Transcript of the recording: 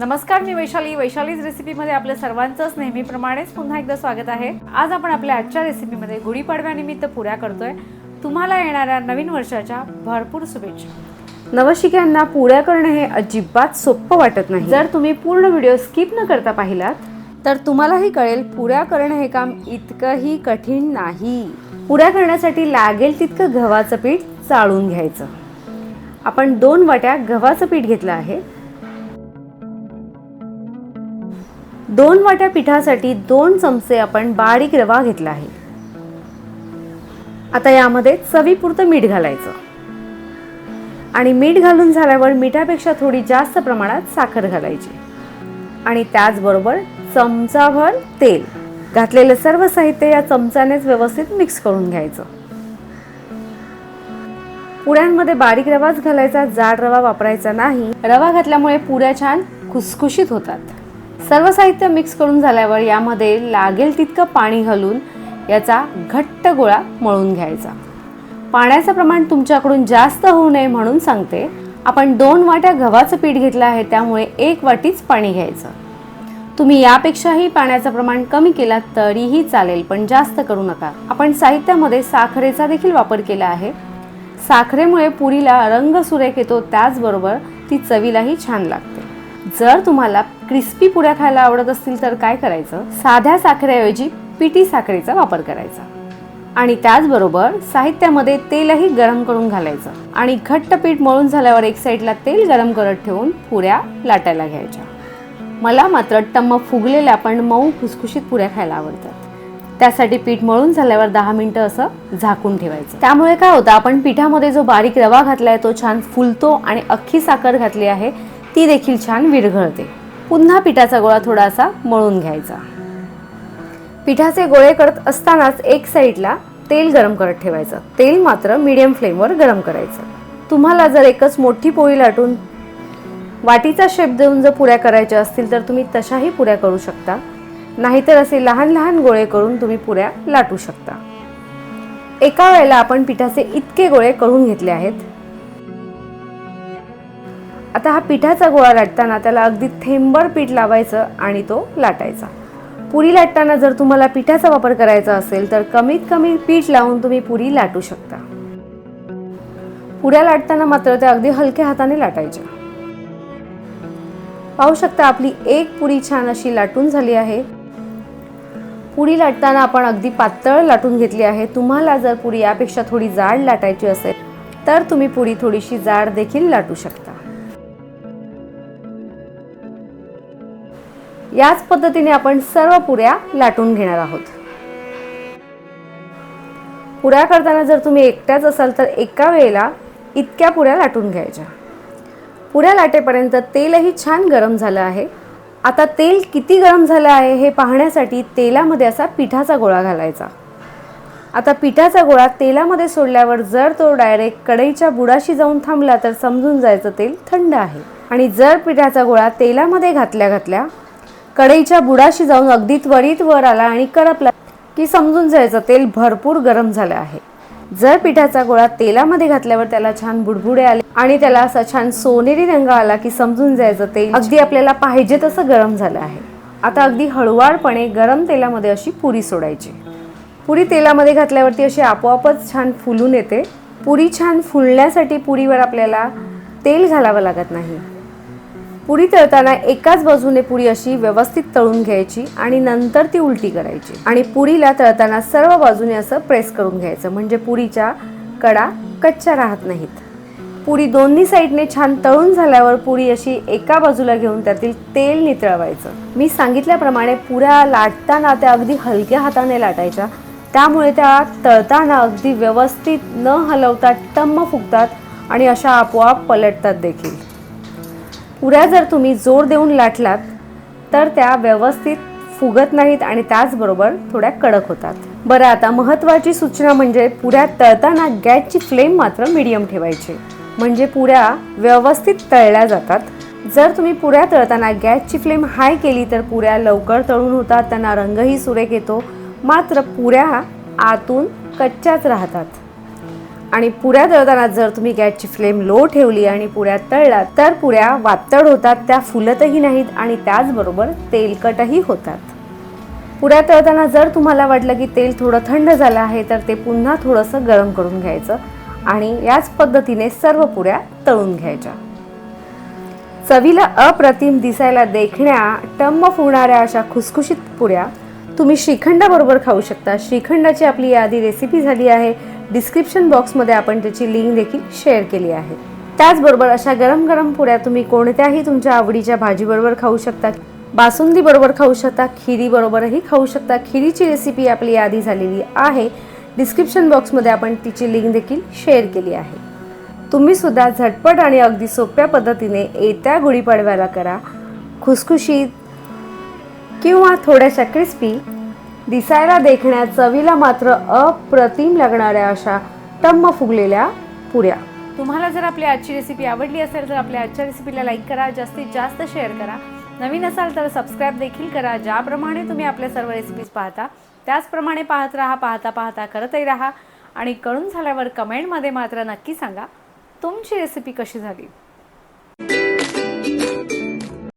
नमस्कार मी वैशाली. वैशालीज रेसिपीमध्ये आपल्या सर्वांचंच नेहमीप्रमाणेच पुन्हा एकदा स्वागत आहे. आज आपण आपल्या आजच्या रेसिपीमध्ये गुढीपाडव्यानिमित्त पुऱ्या करतोय. तुम्हाला येणाऱ्या नवीन वर्षाच्या भरपूर शुभेच्छा. नवशिक्यांना पुऱ्या करणं हे अजिबात सोपं वाटत नाही. जर तुम्ही पूर्ण व्हिडिओ स्किप न करता पाहिलात तर तुम्हालाही कळेल पुऱ्या करणं हे काम इतकंही कठीण नाही. पुऱ्या करण्यासाठी लागेल तितकं गव्हाचं पीठ चाळून घ्यायचं. आपण दोन वाट्या गव्हाचं पीठ घेतलं आहे. दोन वाट्या पिठासाठी दोन चमचे आपण बारीक रवा घेतला आहे. आता यामध्ये चवीपुरतं मीठ घालायचं. आणि मीठ घालून झाल्यावर मिठापेक्षा थोडी जास्त प्रमाणात साखर घालायची. आणि त्याचबरोबर चमचाभर तेल. घातलेलं सर्व साहित्य या चमचानेच व्यवस्थित मिक्स करून घ्यायचं. पुऱ्यांमध्ये बारीक रवाच घालायचा जाड रवा वापरायचा नाही. रवा घातल्यामुळे पुऱ्या छान खुसखुशीत होतात. सर्व साहित्य मिक्स करून झाल्यावर यामध्ये लागेल तितकं पाणी घालून याचा घट्ट गोळा मळून घ्यायचा. पाण्याचं प्रमाण तुमच्याकडून जास्त होऊ नये म्हणून सांगते. आपण दोन वाट्या गव्हाचं पीठ घेतलं आहे त्यामुळे एक वाटीच पाणी घ्यायचं. तुम्ही यापेक्षाही पाण्याचं प्रमाण कमी केलात तरीही चालेल पण जास्त करू नका. आपण साहित्यामध्ये साखरेचा देखील वापर केला आहे. साखरेमुळे पुरीला रंग सुरेख येतो त्याचबरोबर ती चवीलाही छान लागते. जर तुम्हाला क्रिस्पी पुऱ्या खायला आवडत असतील तर काय करायचं? साध्या साखरेऐवजी पिटी साखरेचा वापर करायचा. आणि त्याचबरोबर साहित्यामध्ये तेलही गरम करून घालायचं. आणि घट्ट पीठ मळून झाल्यावर एक साईडला तेल गरम करत ठेवून पुऱ्या लाटायला घ्यायच्या. मला मात्र टम्म फुगलेल्या पण मऊ खुसखुशीत पुऱ्या खायला आवडतात. त्यासाठी पीठ मळून झाल्यावर दहा मिनटं असं झाकून ठेवायचं. त्यामुळे काय होतं आपण पिठामध्ये जो बारीक रवा घातला आहे तो छान फुलतो आणि अख्खी साखर घातली आहे ती देखील छान विरघळते. पुन्हा पिठाचा गोळा थोडासा मळून घ्यायचा. पिठाचे गोळे करत असतानाच एक साईडला तेल गरम करत ठेवायचं. तेल मात्र मीडियम फ्लेमवर गरम करायचं. तुम्हाला जर एकच मोठी पोळी लाटून वाटीचा शेप देऊन जर पुऱ्या करायच्या असतील तर तुम्ही तशाही पुऱ्या करू शकता. नाहीतर असे लहान लहान गोळे करून तुम्ही पुऱ्या लाटू शकता. एका वेळेला आपण पिठाचे इतके गोळे करून घेतले आहेत. आता हा पिठाचा गोळा लाटताना त्याला अगदी थेंबर पीठ लावायचं आणि तो लाटायचा. पुरी लाटताना जर तुम्हाला पिठाचा वापर करायचा असेल तर कमीत कमी पीठ लावून तुम्ही पुरी लाटू शकता. पुऱ्या लाटताना मात्र त्या अगदी हलक्या हाताने लाटायच्या. पाहू शकता आपली एक पुरी छान अशी लाटून झाली आहे. पुरी लाटताना आपण अगदी पातळ लाटून घेतली आहे. तुम्हाला जर पुरी यापेक्षा थोडी जाड लाटायची असेल तर तुम्ही पुरी थोडीशी जाड देखील लाटू शकता. याच पद्धतीने आपण सर्व पुऱ्या लाटून घेणार आहोत. पुऱ्या करताना जर तुम्ही एकट्याच असाल तर एका वेळेला इतक्या पुऱ्या लाटून घ्यायच्या. पुऱ्या लाटेपर्यंत तेलही छान गरम झालं आहे. आता तेल किती गरम झालं आहे हे पाहण्यासाठी तेलामध्ये असा पिठाचा गोळा घालायचा. आता पिठाचा गोळा तेलामध्ये सोडल्यावर जर तो डायरेक्ट कढईच्या बुडाशी जाऊन थांबला तर समजून जायचं तेल थंड आहे. आणि जर पिठाचा गोळा तेलामध्ये घातल्या घातल्या कढईच्या बुडाशी जाऊन अगदी त्वरित वर आला आणि करपला की समजून जायचं तेल भरपूर गरम झालं आहे. जर पिठाचा गोळा तेलामध्ये घातल्यावर त्याला छान बुडबुडे आले आणि त्याला असा छान सोनेरी रंग आला की समजून जायचं तेल अगदी आपल्याला पाहिजे तसं गरम झालं आहे. आता अगदी हळुवारपणे गरम तेलामध्ये अशी पुरी सोडायची. पुरी तेलामध्ये घातल्यावरती अशी आपोआपच छान फुलून येते. पुरी छान फुलण्यासाठी पुरीवर आपल्याला तेल घालावं लागत नाही. पुरी तळताना एकाच बाजूने पुरी अशी व्यवस्थित तळून घ्यायची आणि नंतर ती उलटी करायची. आणि पुरीला तळताना सर्व बाजूने असं प्रेस करून घ्यायचं म्हणजे पुरीच्या कडा कच्च्या राहत नाहीत. पुरी दोन्ही साईडने छान तळून झाल्यावर पुरी अशी एका बाजूला घेऊन त्यातील तेल नितळवायचं. मी सांगितल्याप्रमाणे पुऱ्या लाटताना त्या अगदी हलक्या हाताने लाटायच्या. त्यामुळे त्या तळताना अगदी व्यवस्थित न हलवता टम्म फुगतात आणि अशा आपोआप पलटतात देखील. पुऱ्या जर तुम्ही जोर देऊन लाटलात तर त्या व्यवस्थित फुगत नाहीत आणि त्याचबरोबर थोड्या कडक होतात. बरं आता महत्त्वाची सूचना म्हणजे पुऱ्या तळताना गॅसची फ्लेम मात्र मीडियम ठेवायची. म्हणजे पुऱ्या व्यवस्थित तळल्या जातात. जर तुम्ही पुऱ्या तळताना गॅसची फ्लेम हाय केली तर पुऱ्या लवकर तळून होतात त्यांना रंगही सुरेख येतो. मात्र पुऱ्या आतून कच्च्याच राहतात. आणि पुऱ्या तळताना जर तुम्ही गॅसची फ्लेम लो ठेवली आणि पुऱ्या तळलात तर पुऱ्या वातड होतात त्या फुलतही नाहीत आणि त्याचबरोबर तेलकटही होतात. पुऱ्या तळताना जर तुम्हाला वाटलं की तेल थोडं थंड झालं आहे तर ते पुन्हा थोडंसं गरम करून घ्यायचं आणि याच पद्धतीने सर्व पुऱ्या तळून घ्यायच्या. चवीला अप्रतिम दिसायला देखण्या टम्म फुगणाऱ्या अशा खुसखुशीत पुऱ्या तुम्ही श्रीखंडाबरोबर खाऊ शकता. श्रीखंडाची आपली यादी रेसिपी झाली आहे. डिस्क्रिप्शन बॉक्समध्ये आपण त्याची लिंक देखील शेअर केली आहे. त्याचबरोबर अशा गरम गरम पुऱ्या तुम्ही कोणत्याही तुमच्या आवडीच्या भाजीबरोबर खाऊ शकता. बासुंदी बरोबर खाऊ शकता खिरी बरोबरही खाऊ शकता. खिरीची रेसिपी आपली यादी झालेली आहे. डिस्क्रिप्शन बॉक्समध्ये आपण तिची लिंक देखील शेअर केली आहे. तुम्ही सुद्धा झटपट आणि अगदी सोप्या पद्धतीने येत्या गुढीपाडव्याला करा. खुसखुशीत किंवा थोड्याशा क्रिस्पी दिसायला देखण्या चवीला मात्र अप्रतिम लागणाऱ्या अशा टम्म फुगलेल्या पुऱ्या. तुम्हाला जर आपली आजची रेसिपी आवडली असेल तर आपल्या आजच्या रेसिपीला लाईक करा जास्तीत जास्त शेअर करा. नवीन असाल तर सबस्क्राईब देखील करा ज्याप्रमाणे तुम्ही आपल्या सर्व रेसिपीज पाहता त्याचप्रमाणे पाहत राहा पाहता पाहता करतही राहा. आणि कळून झाल्यावर कमेंटमध्ये मात्र नक्की सांगा तुमची रेसिपी कशी झाली?